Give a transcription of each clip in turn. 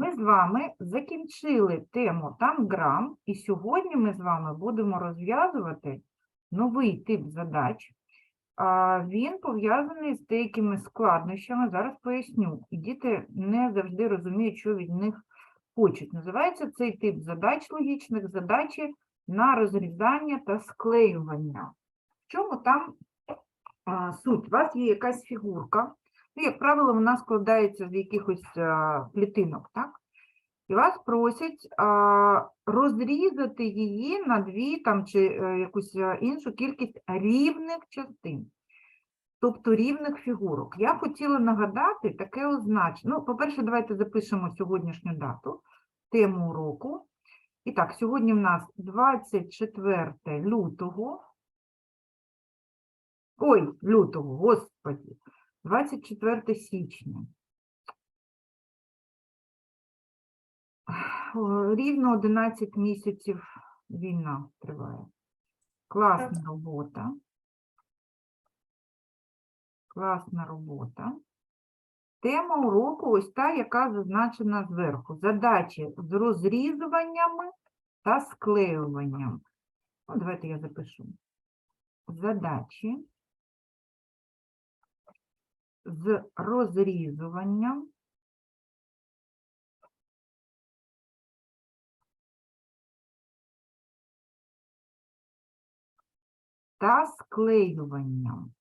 Ми з вами закінчили тему танграм, і сьогодні ми з вами будемо розв'язувати новий тип задач. Він пов'язаний з деякими складнощами, зараз поясню. І діти не завжди розуміють, що від них хочуть. Називається цей тип задач логічних задачі на розрізання та склеювання. В чому там суть? У вас є якась фігурка, ну, як правило, вона складається з якихось а, клітинок, так? І вас просять а, розрізати її на дві там, чи е, якусь е, іншу кількість рівних частин, тобто рівних фігурок. Я хотіла нагадати таке означення. Ну, по-перше, давайте запишемо сьогоднішню дату, тему уроку. І так, сьогодні в нас 24 лютого. Ой, лютого, господі, 24 січня. Рівно 11 місяців війна триває. Класна робота. Класна робота. Тема уроку ось та, яка зазначена зверху. Задачі з розрізуваннями та склеюванням. Ну, давайте я запишу. Задачі з розрізуванням та склеюванням.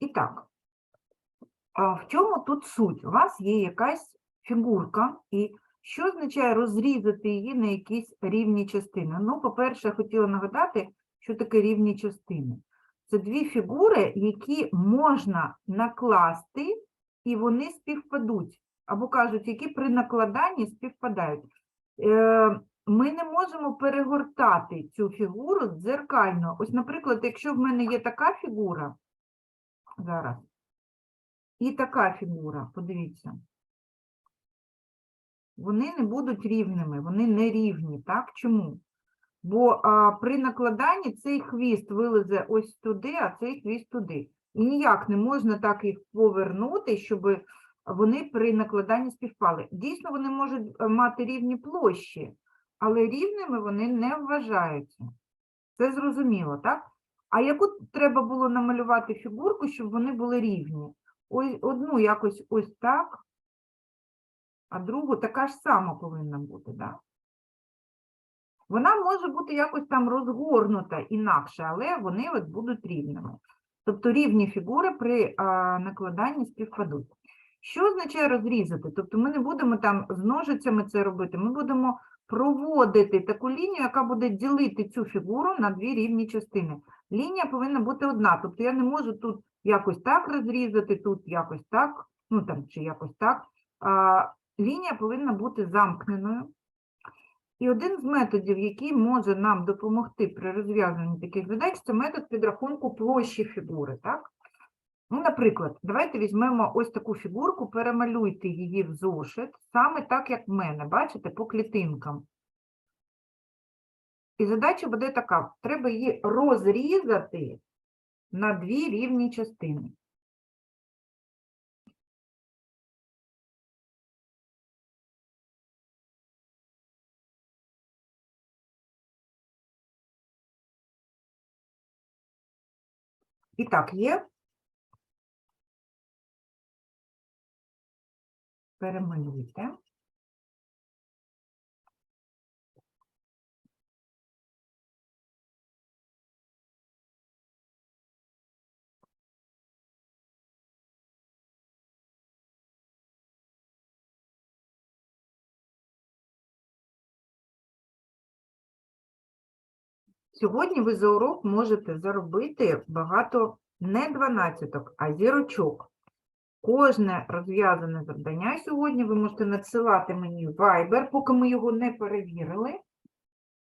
І так, в чому тут суть? У вас є якась фігурка, і що означає розрізати її на якісь рівні частини? Ну, по-перше, хотіла нагадати, що таке рівні частини. Це дві фігури, які можна накласти, і вони співпадуть. Або кажуть, які при накладанні співпадають. Е, Ми не можемо перегортати цю фігуру дзеркально. Ось, наприклад, якщо в мене є така фігура, зараз, і така фігура, подивіться, вони не будуть рівними, вони не рівні, так? Чому? Бо а, при накладанні цей хвіст вилезе ось туди, а цей хвіст туди. І ніяк не можна так їх повернути, щоб вони при накладанні співпали. Дійсно, вони можуть е, мати рівні площі, але рівними вони не вважаються. Це зрозуміло, так? А яку треба було намалювати фігурку, щоб вони були рівні? Ось одну якось ось так, а другу така ж сама повинна бути, так? Вона може бути якось там розгорнута інакше, але вони от будуть рівними. Тобто рівні фігури при а, накладанні співпадуть. Що означає розрізати? Тобто ми не будемо там з ножицями це робити, ми будемо проводити таку лінію, яка буде ділити цю фігуру на дві рівні частини. Лінія повинна бути одна, тобто я не можу тут якось так розрізати, тут якось так, ну там чи якось так. А, лінія повинна бути замкненою. І один з методів, який може нам допомогти при розв'язанні таких задач, це метод підрахунку площі фігури. Так? Ну, наприклад, давайте візьмемо ось таку фігурку, перемалюйте її в зошит, саме так, як в мене, бачите, по клітинкам. І задача буде така: треба її розрізати на дві рівні частини. І так, є. Перемалюйте. Сьогодні ви за урок можете заробити багато не дванадцяток, а зірочок. Кожне розв'язане завдання сьогодні ви можете надсилати мені Viber, поки ми його не перевірили,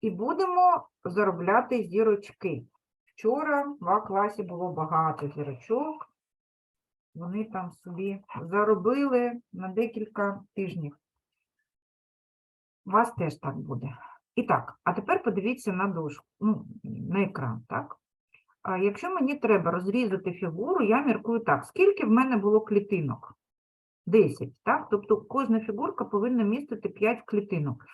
і будемо заробляти зірочки. Вчора в А-класі було багато зірочок. Вони там собі заробили на декілька тижнів. У вас теж так буде. І так, а тепер подивіться на дошку, ну, на екран, так? а, якщо мені треба розрізати фігуру, я міркую так, скільки в мене було клітинок? 10, так? Тобто кожна фігурка повинна містити 5 клітинок.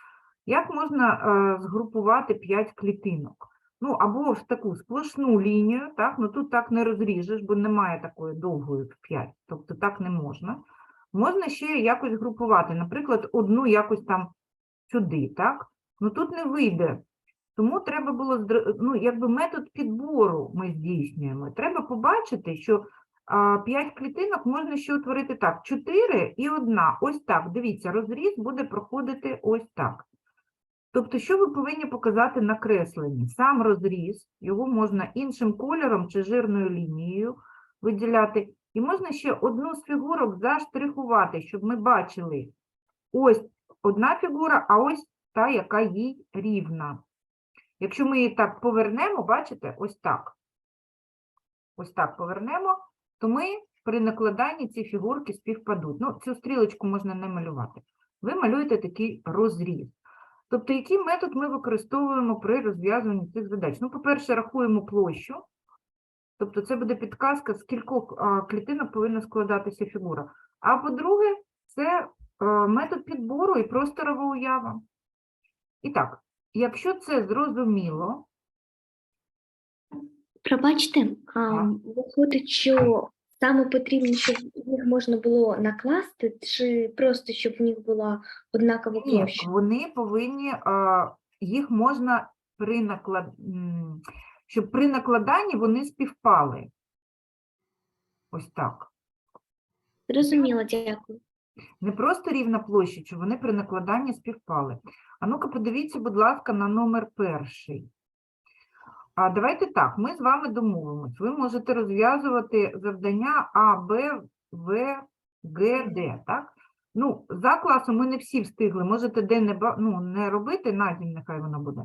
Як можна е, згрупувати 5 клітинок? Ну, або в таку сплошну лінію, так? Ну тут так не розріжеш, бо немає такої довгої 5, тобто так не можна. Можна ще якось групувати, наприклад, одну якось там сюди, так? Ну тут не вийде. Тому треба було, ну, якби метод підбору ми здійснюємо. Треба побачити, що а, 5 клітинок можна ще утворити так, 4 і одна. Ось так, дивіться, розріз буде проходити ось так. Тобто, що ви повинні показати на кресленні? Сам розріз, його можна іншим кольором чи жирною лінією виділяти. І можна ще одну з фігурок заштрихувати, щоб ми бачили ось одна фігура, а ось та, яка їй рівна. Якщо ми її так повернемо, бачите, ось так. Ось так повернемо, то ми при накладанні ці фігурки співпадуть. Ну, цю стрілочку можна не малювати. Ви малюєте такий розріз. Тобто, який метод ми використовуємо при розв'язуванні цих задач? Ну, по-перше, рахуємо площу. Тобто це буде підказка, з клітинок повинна складатися фігура. А по-друге, це е, метод підбору і просторова уява. І так, якщо це зрозуміло, Пробачте, а, виходить, що саме потрібно, щоб їх можна було накласти, чи просто щоб в них була однакова ні, площа? вони повинні, а, їх можна при наклад... м, щоб при накладанні вони співпали. Ось так. Зрозуміло, дякую. Не просто рівна площа, вони при накладанні співпали. А ну-ка, подивіться, будь ласка, на номер перший. А давайте так, ми з вами домовимось. Ви можете розв'язувати завдання А, Б, В, Г, Д, так? Ну, за класом ми не всі встигли. Можете де не, ну, не робити, на дім нехай воно буде.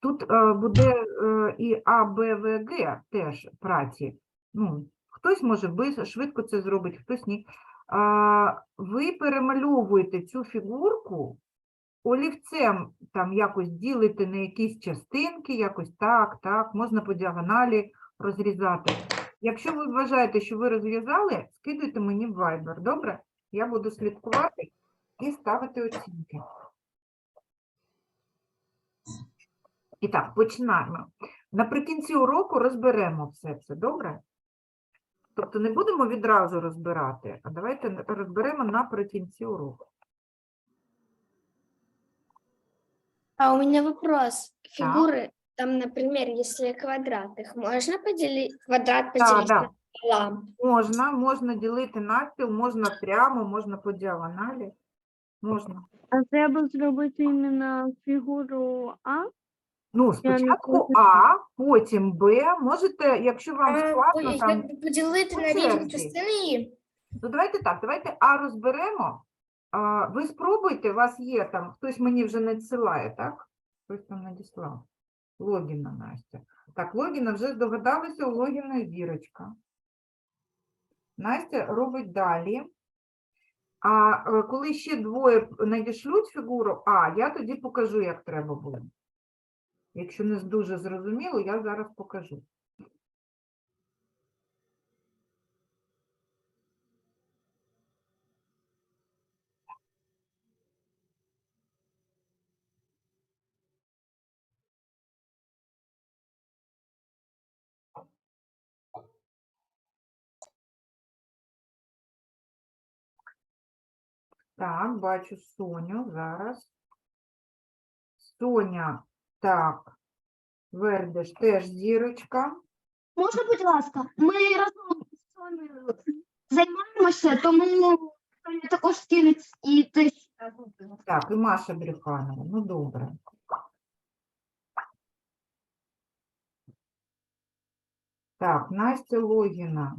Тут е, буде е, і А, Б, В, Г теж праці. Ну, хтось може швидко це зробить, хтось ні. Ви перемальовуєте цю фігурку, олівцем там якось ділите на якісь частинки, якось так, так, можна по діагоналі розрізати. Якщо ви вважаєте, що ви розв'язали, скидуйте мені в добре? Я буду слідкувати і ставити оцінки. І так, починаємо. Наприкінці уроку розберемо все це, добре? Тобто не будемо відразу розбирати, а давайте розберемо наприкінці уроку. А у меня вопрос. Так. Фигуры, там, например, если квадрат, их можно поделить, квадрат поделить да. пополам? Можна, можна ділити навпіл, можна прямо, можна по діагоналі. Можна. А треба зробити іменно фігуру А? Ну, спочатку А, потім Б. Можете, якщо вам складно, по- там, поділити на різні частини, то давайте так, давайте А розберемо. А, ви спробуйте, у вас є там, хтось мені вже надсилає, так? Хтось там надіслав. Логіна, Настя. Так, Логіна вже здогадалися, у Логіна зірочка. Настя робить далі. А е, коли ще двоє надішлють фігуру А, я тоді покажу, як треба буде. Якщо не дуже зрозуміло, я зараз покажу. Так, бачу Соню зараз. Соня, так. Вердеш теж зірочка. Можна, будь ласка, ми разом з Сонею займаємося, тому Соня також скинуть і теж. Так, і Маша Брюханова. Ну, добре. Так, Настя Логіна.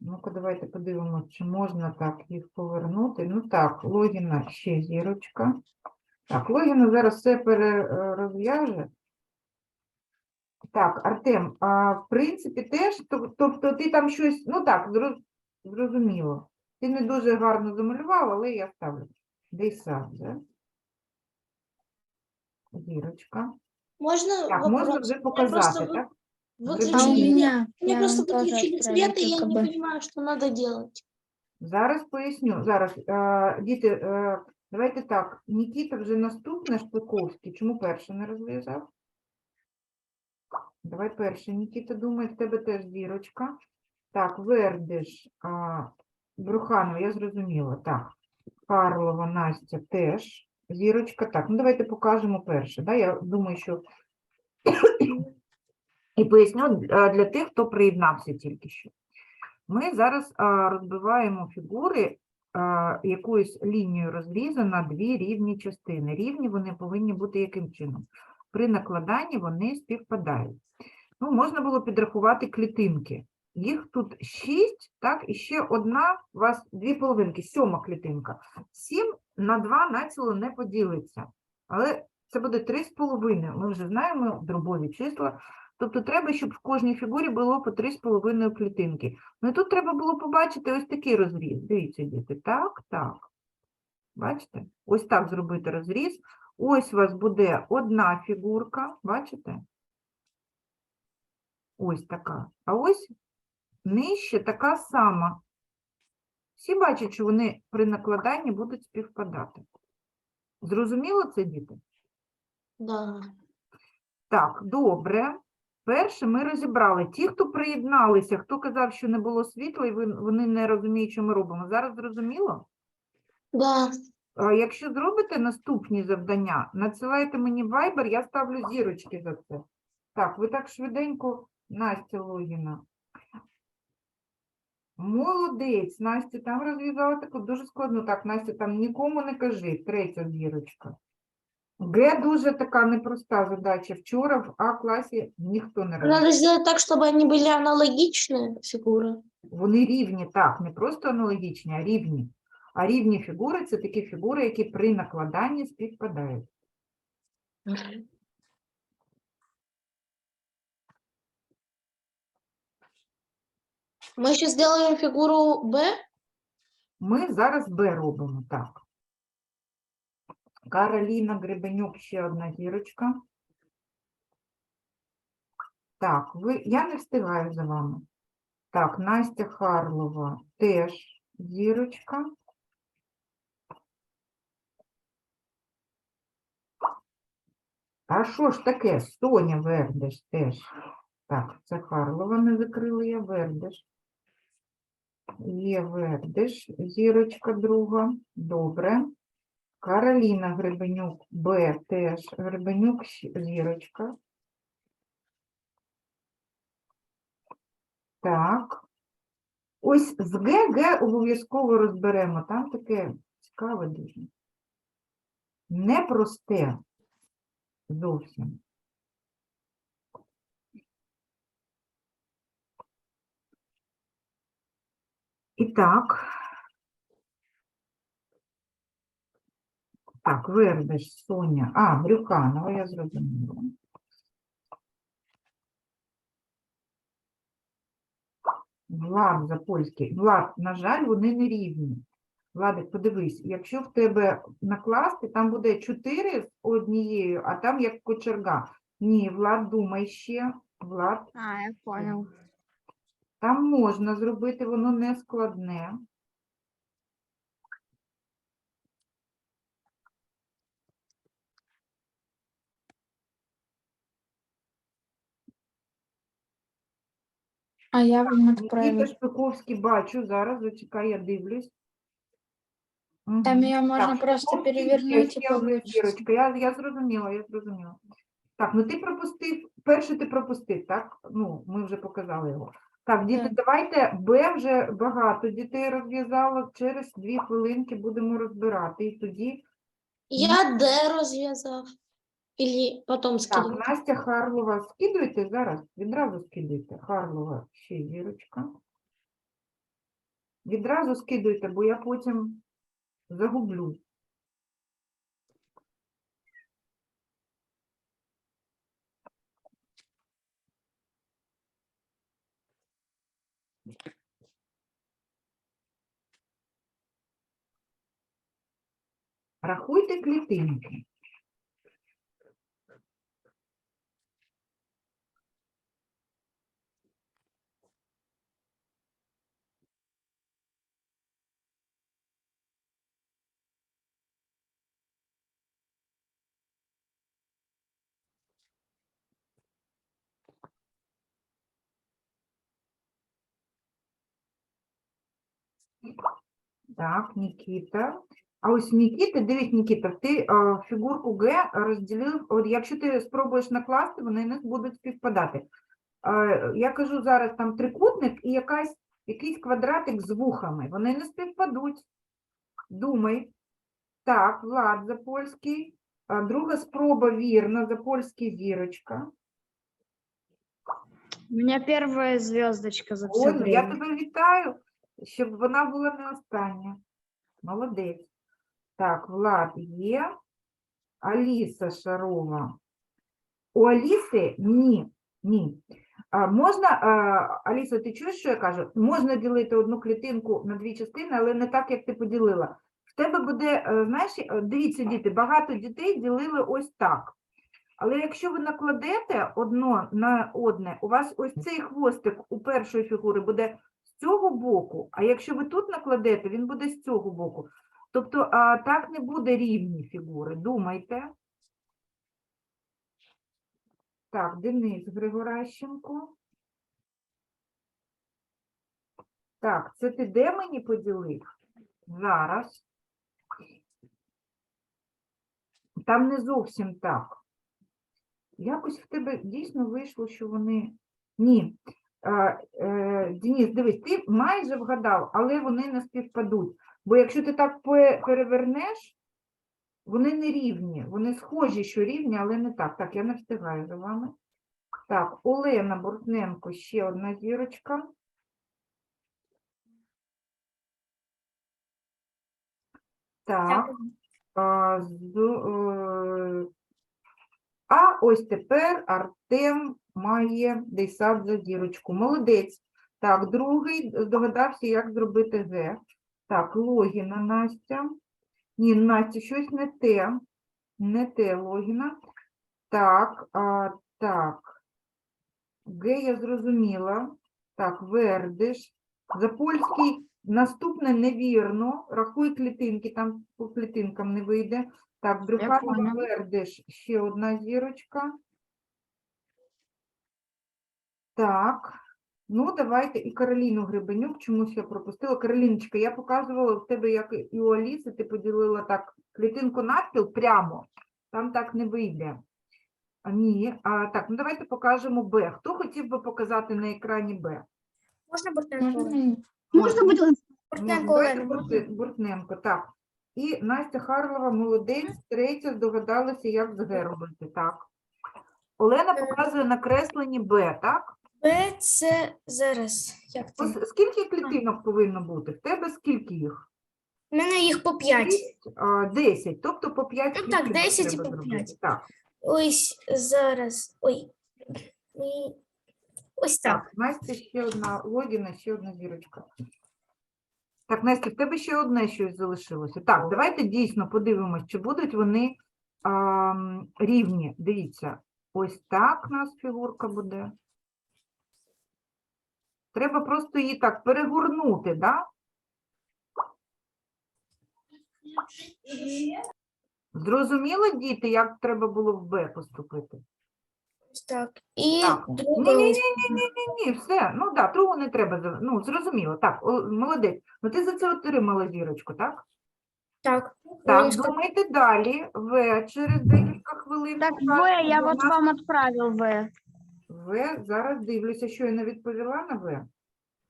Ну-ка, давайте подивимося, чи можна так їх повернути. Ну так, Логіна ще зірочка. Так, Логіна зараз все перерозв'яже. Так, Артем, а в принципі теж, тобто ти там щось, ну так, зрозуміло. Ти не дуже гарно замалював, але я ставлю. Дейсадзе. Зірочка. можна Так, можна вже показати, просто так? Меня, Мне я просто отправила свет, и я не понимаю, что надо делать. Зараз поясню. Зараз, е, діти, е, давайте так. Нікіта вже наступне Шпиковський. Чому перший не розв'язав? Давай перший. Нікіта думає, в тебе теж зірочка. Так, Вердиш, а, Бруханова, я зрозуміла. Так, Карлова, Настя теж. Зірочка. Так, ну давайте покажемо перше. Да? Я думаю, що і поясню для тих, хто приєднався тільки що. Ми зараз розбиваємо фігури якоюсь лінією розрізу на дві рівні частини. Рівні вони повинні бути яким чином? При накладанні вони співпадають. Ну, можна було підрахувати клітинки. Їх тут шість, так, і ще одна, у вас дві половинки, сьома клітинка. Сім на два націло не поділиться. Але це буде три з половиною. Ми вже знаємо дробові числа. Тобто треба, щоб в кожній фігурі було по три з половиною клітинки. Ну і тут треба було побачити ось такий розріз. Дивіться, діти. Так, так. Бачите? Ось так зробити розріз. Ось у вас буде одна фігурка, бачите? Ось така. А ось нижче така сама. Всі бачать, що вони при накладанні будуть співпадати. Зрозуміло це, діти? Да. Так, добре. Перше ми розібрали. Ті, хто приєдналися, хто казав, що не було світла, і вони не розуміють, що ми робимо. Зараз зрозуміло? Да. А Якщо зробите наступні завдання, надсилайте мені в Viber, я ставлю зірочки за це. Так, ви так швиденько, Настя Логіна. Молодець, Настя там розв'язала таку дуже складну. Так, Настя, там нікому не кажи, третя зірочка. Г дуже така непроста задача. Вчора в А-класі ніхто не розв'язав. Надо сделать так, чтобы они были аналогичные фигуры. Вони рівні, так, не просто аналогічні, а рівні. А рівні фігури це такі фігури, які при накладанні співпадають. Мы сейчас сделаем фигуру Б. Ми зараз Б робимо, так. Кароліна Гребенюк, ще одна зірочка. Так, ви, я не встигаю за вами. Так, Настя Харлова теж зірочка. А що ж таке? Соня Вердеш теж. Так, це Харлова не закрила я Вердеш. Є Вердиш, зірочка друга. Добре. Кароліна Гребенюк, Б теж. Гребенюк, зірочка. Так. Ось з Г, Г обов'язково розберемо. Там таке цікаве дуже. Непросте зовсім. І так. Так, Вердиш, Соня. А, Брюханова, я зрозуміла. Влад Запольський. Влад, на жаль, вони не рівні. Владик, подивись, якщо в тебе накласти, там буде 4 з однією, а там як кочерга. Ні, Влад, думай ще. Влад, А, я понял. там можна зробити, воно не складне. А я вам Нікіта отправил. Шпиковський бачу, зараз зачекай, я дивлюсь. Там ее можно Так, просто Шпиковський є, перевернуть и ще одна получится. зірочка. Я, я зрозуміла, я зрозуміла. Так, ну ти пропустив, перший ти пропустив, так? Ну, ми вже показали його. Так, діти, Так. давайте Б вже багато дітей розв'язало. Через дві хвилинки будемо розбирати. І тоді Я Д развязав. Или потом скину. Так, Настя Харлова, скидуйте зараз, відразу скидуйте. Харлова, ще зірочка. Відразу скидуйте, бо я потім загублю. Рахуйте клітинки. Так, Нікіта. А ось Нікіта, дивись, Нікіта, ти а, фігурку Г розділив, от якщо ти спробуєш накласти, вони не будуть співпадати. А, я кажу зараз там трикутник і якась, якийсь квадратик з вухами. Вони не співпадуть. Думай. Так, Влад Запольський. А, друга спроба вірна, Запольський зірочка. У меня первая звездочка за все ну, я тебе вітаю, щоб вона була не остання. Молодець. Так, Влад є. Аліса Шарова. У Аліси ні. Ні. А, можна, а, Аліса, ти чуєш, що я кажу? Можна ділити одну клітинку на дві частини, але не так, як ти поділила. В тебе буде, е, знаєш, е, дивіться, діти, багато дітей ділили ось так. Але якщо ви накладете одно на одне, у вас ось цей хвостик у першої фігури буде з цього боку, а якщо ви тут накладете, він буде з цього боку. Тобто а, так не буде рівні фігури. Думайте. Так, Денис Григоращенко. Так, це ти де мені поділив? Зараз. Там не зовсім так. Якось в тебе дійсно вийшло, що вони. Ні. Е, Денис, дивись, ти майже вгадав, але вони не співпадуть. Бо якщо ти так перевернеш, вони не рівні. Вони схожі, що рівні, але не так. Так, я не встигаю за вами. Так, Олена Бортненко, ще одна зірочка. Так. Е, а ось тепер Артем має десят за дірочку. Молодець. Так, другий здогадався, як зробити Г. Так, Логіна Настя. Ні, Настя, щось не те. Не те Логіна. Так, а, так. Г я зрозуміла. Так, Вердиш. Запольський Наступне невірно. Рахуй клітинки, там по клітинкам не вийде. Так, поняла. Вердиш, ще одна зірочка. Так, ну давайте і Кароліну Гребенюк, чомусь я пропустила. Кароліночка, я показувала в тебе, як і у Аліси, ти поділила так клітинку навпіл прямо. Там так не вийде. А, ні, а, так, ну давайте покажемо Б. Хто хотів би показати на екрані Б? Можна, ласка? Буртенко Давайте Олена. Буртненко, так. І Настя Харлова, молодець, третя здогадалася, як з Г робити, так. Олена Е. показує на кресленні Б, так? Це зараз. Як? Ось Скільки клітинок повинно бути? В тебе скільки їх? У мене їх по 5. А, 10, тобто по 5 Ну так, 10 і по п'ять. Так, Ось зараз. Ой. І... Ось так. так, Настя ще одна логіна, ще одна зірочка. Так, Настя, в тебе ще одне щось залишилося. Так, давайте дійсно подивимось, чи будуть вони а, рівні. Дивіться, ось так у нас фігурка буде. Треба просто її так перегорнути, да? Зрозуміло, діти, як треба було в Б поступити? Ось так. І Так. Ні, ні, ні, ні, ні, ні, все. Ну так, да, другу не треба. Ну, зрозуміло. Так, о, молодець. Ну ти за це отримала зірочку, так? Так. Так, думайте далі. В через декілька хвилин. Так, В, я нас вам отправил В. В, зараз дивлюся, що я не відповіла на В.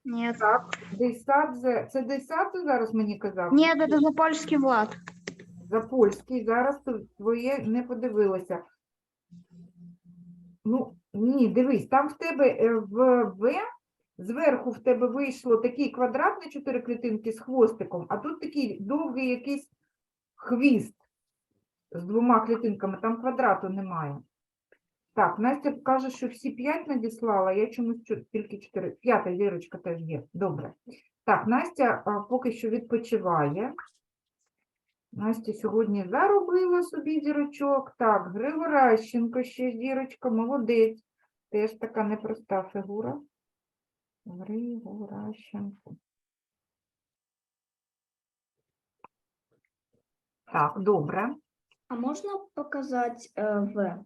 Нет. Так, Дейсадзе. Це Дейсадзе зараз мені казав? Нет, это Запольский Влад. За польський, зараз твоє не подивилася. Ну, ні, дивись, там в тебе е, в В, зверху в тебе вийшло такий квадрат на чотири клітинки з хвостиком, а тут такий довгий якийсь хвіст з двома клітинками, там квадрату немає. Так, Настя каже, що всі п'ять надіслала, я чомусь чо- тільки чотири. П'ята зірочка теж є. Добре. Так, Настя а, поки що відпочиває. Настя сьогодні заробила собі зірочок. Так, Григоращенко ще зірочка, молодець. Теж така непроста фігура. Григоращенко. Так, добре. А можна показати е, В?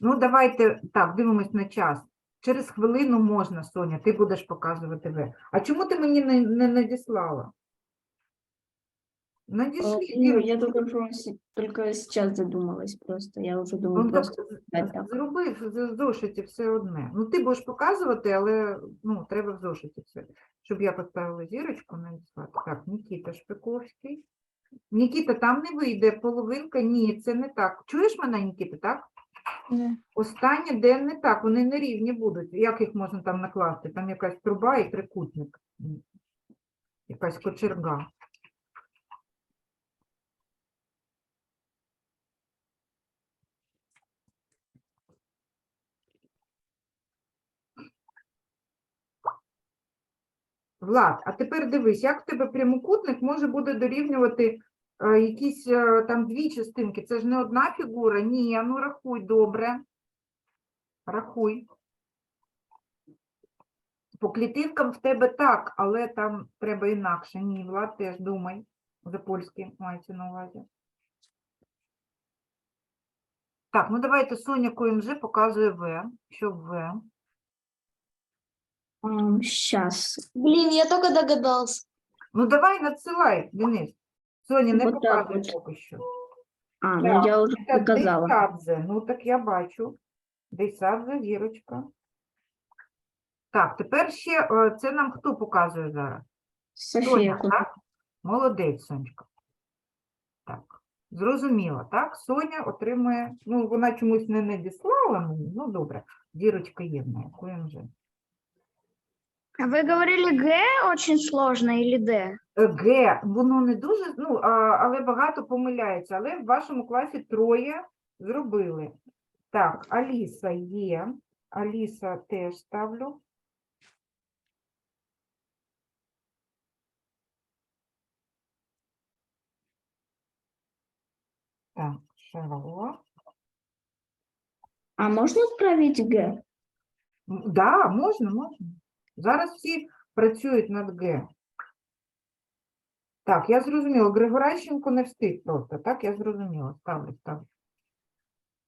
Ну, давайте так, дивимось на час. Через хвилину можна, Соня, ти будеш показувати В. А чому ти мені не, не надіслала? Надійшли. Ну, Вірочка. я только, что се- только сейчас задумалась просто. Я уже думаю, Ну, так просто дать так. зроби в з- зошиті все одне. Ну, ти будеш показувати, але ну, треба в зошиті все. Щоб я поставила зірочку на відсват. Так, Нікіта Шпиковський. Нікіта, там не вийде половинка. Ні, це не так. Чуєш мене, Нікіта, так? Останнє, де не так, вони не рівні будуть. Як їх можна там накласти? Там якась труба і трикутник. Якась кочерга. Влад, а тепер дивись, як в тебе прямокутник може буде дорівнювати якісь е, там дві частинки. Це ж не одна фігура. Ні, ну рахуй добре. Рахуй. По клітинкам в тебе так, але там треба інакше. Ні, Влад, теж думай. За польське мається на увазі. Так, ну давайте Соня КМЖ показує В. Що в В? Сейчас. Блин, я только догадался. Ну давай надсилай, Денис. Соня, не Вот так показуй от. поки що. А, Так, ну я уже Це показала. Дейсадзе. Ну так я бачу. Дейсадзе, зірочка. Так, тепер ще е, це нам хто показує зараз? Соня, так? Молодець, Сонечка. Так, зрозуміло, так? Соня отримує, ну, вона чомусь не надіслала мені, ну, добре, дірочка є в неї, КМЖ. А вы говорили Г очень сложно или Д? Е, Г, воно не дуже, ну, а, але багато помиляється, але в вашому класі троє зробили. Так, Аліса є, Аліса теж ставлю. Так, Шарова. А можно отправить Г? Да, можна, можна. Зараз всі працюють над Г. Так, я зрозуміла. Григоращенко не встиг просто. Так, я зрозуміла. Ставлю, ставлю.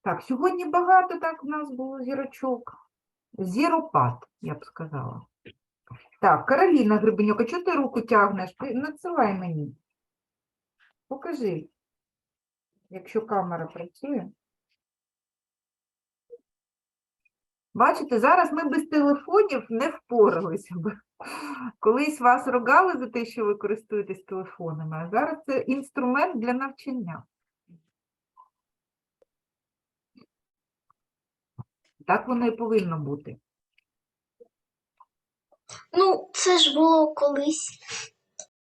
Так, сьогодні багато так в нас було зірочок. Зіропад, я б сказала. Так, Кароліна Гребенюк, а чого ти руку тягнеш? Ти надсилай мені. Покажи, якщо камера працює. Бачите, зараз ми без телефонів не впоралися б. Колись вас ругали за те, що ви користуєтесь телефонами, а зараз це інструмент для навчання. Так воно і повинно бути. Ну, це ж було колись.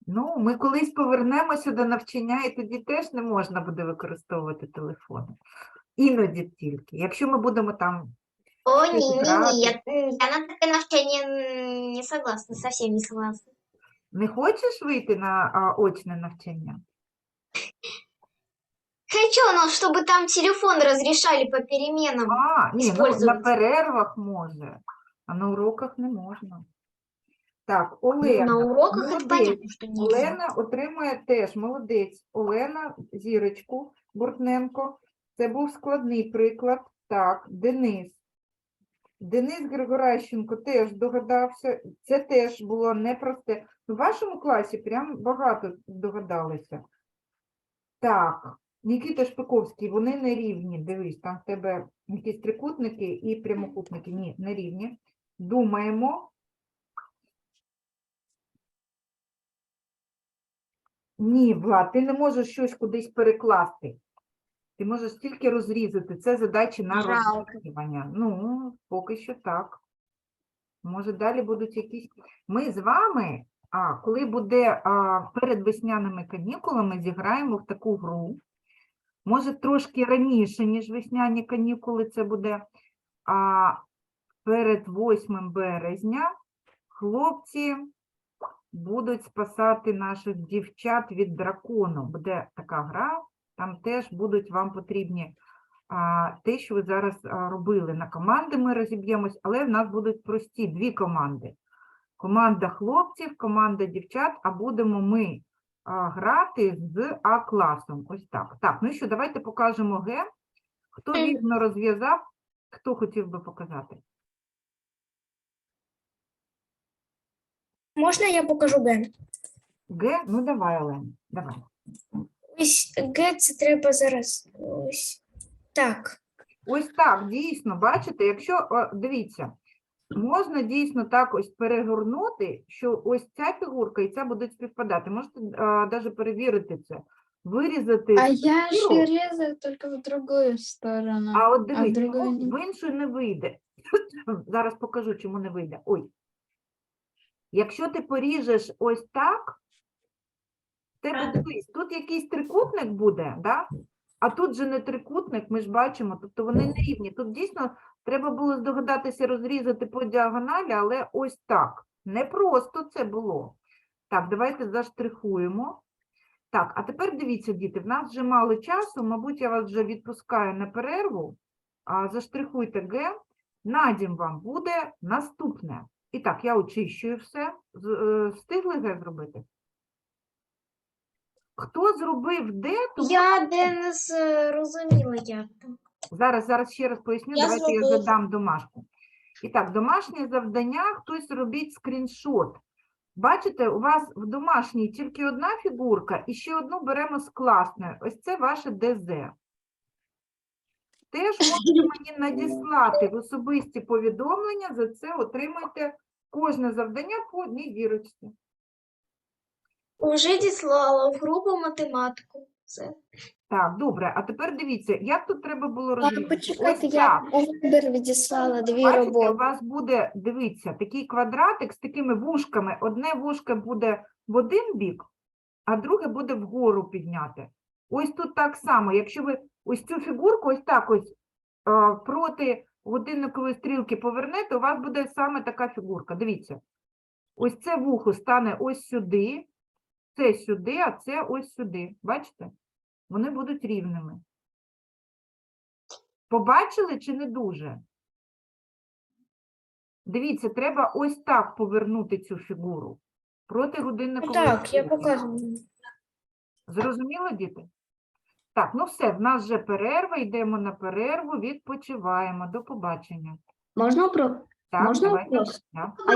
Ну, ми колись повернемося до навчання, і тоді теж не можна буде використовувати телефони. Іноді тільки. Якщо ми будемо там О, ні, грати. ні, я, я на таке навчання не согласна, совсем не согласна. не хочеш вийти на а, очне навчання? Хочу, но чтобы там телефон разрешали по переменам. А, ні, ну, на Использовать. перервах може, а на уроках не можна. Так, Олена. на уроках это молодець. понятно, что нельзя. Олена отримує теж молодець. Олена, зірочку, Буртненко. Це був складний приклад. Так, Денис. Денис Григоращенко теж догадався. Це теж було непросте. В вашому класі прям багато догадалися. Так, Нікіта Шпиковський, вони не рівні. Дивись, там в тебе якісь трикутники і прямокутники. Ні, не рівні. Думаємо. Ні, Влад, ти не можеш щось кудись перекласти. Ти можеш тільки розрізати. Це задачі на Жалко. розрізання. Ну, поки що так. Може, далі будуть якісь. Ми з вами, а, коли буде а, перед весняними канікулами, зіграємо в таку гру. Може, трошки раніше, ніж весняні канікули, це буде. А перед 8 березня хлопці будуть спасати наших дівчат від дракону. Буде така гра, там теж будуть вам потрібні а, те, що ви зараз робили. На команди ми розіб'ємось, але в нас будуть прості дві команди. Команда хлопців, команда дівчат, а будемо ми а, грати з А-класом. Ось так. Так, ну що, давайте покажемо Г. Хто вірно розв'язав, хто хотів би показати? Можно я покажу Г? Г, ну давай, Олена, давай. Ось Г це треба зараз. Ось так. Ось так, дійсно, бачите, якщо, о, дивіться, можна дійсно так ось перегорнути, що ось ця фігурка і ця будуть співпадати. Можете навіть перевірити це. Вирізати, А я же Здорово. резаю только в другую сторону. а от а в дивіться, другої ну, ні. в іншу не вийде. Зараз покажу, чому не вийде. Ой. Якщо ти поріжеш ось так, в тебе дивись, тут якийсь трикутник буде, да? а тут же не трикутник, ми ж бачимо, тобто вони не рівні. Тут дійсно треба було здогадатися розрізати по діагоналі, але ось так. Не просто це було. Так, давайте заштрихуємо. Так, а тепер дивіться, діти, в нас вже мало часу, мабуть, я вас вже відпускаю на перерву. А, заштрихуйте Г. Надім вам буде наступне. І так, я очищую все. Е, Встигли Г зробити? Хто зробив Д, тому Я не зрозуміла, як там. Зараз, зараз ще раз поясню, Я давайте я зробила. задам домашку. І так, домашнє завдання, хтось робіть скріншот. Бачите, у вас в домашній тільки одна фігурка, і ще одну беремо з класної. Ось це ваше ДЗ. Теж можете мені надіслати в особисті повідомлення, за це отримайте кожне завдання по одній дірочці. Уже діслала в групу математику. Все. Так, добре, а тепер дивіться, як тут треба було розрізати? Почекайте, Ось я так. у Viber відіслала дві Бачите, у роботи. вас буде, дивіться, такий квадратик з такими вушками. Одне вушко буде в один бік, а друге буде вгору підняте. Ось тут так само. Якщо ви ось цю фігурку ось так ось а, проти годинникової стрілки повернете, у вас буде саме така фігурка. Дивіться. Ось це вухо стане ось сюди, це сюди, а це ось сюди. Бачите? Вони будуть рівними. Побачили чи не дуже? Дивіться, треба ось так повернути цю фігуру проти годинникової Так, я стрілки. показую. Зрозуміло, діти? Так, ну все, в нас вже перерва, йдемо на перерву, відпочиваємо. До побачення. Можна про Так, Можна давайте. вопрос? Да.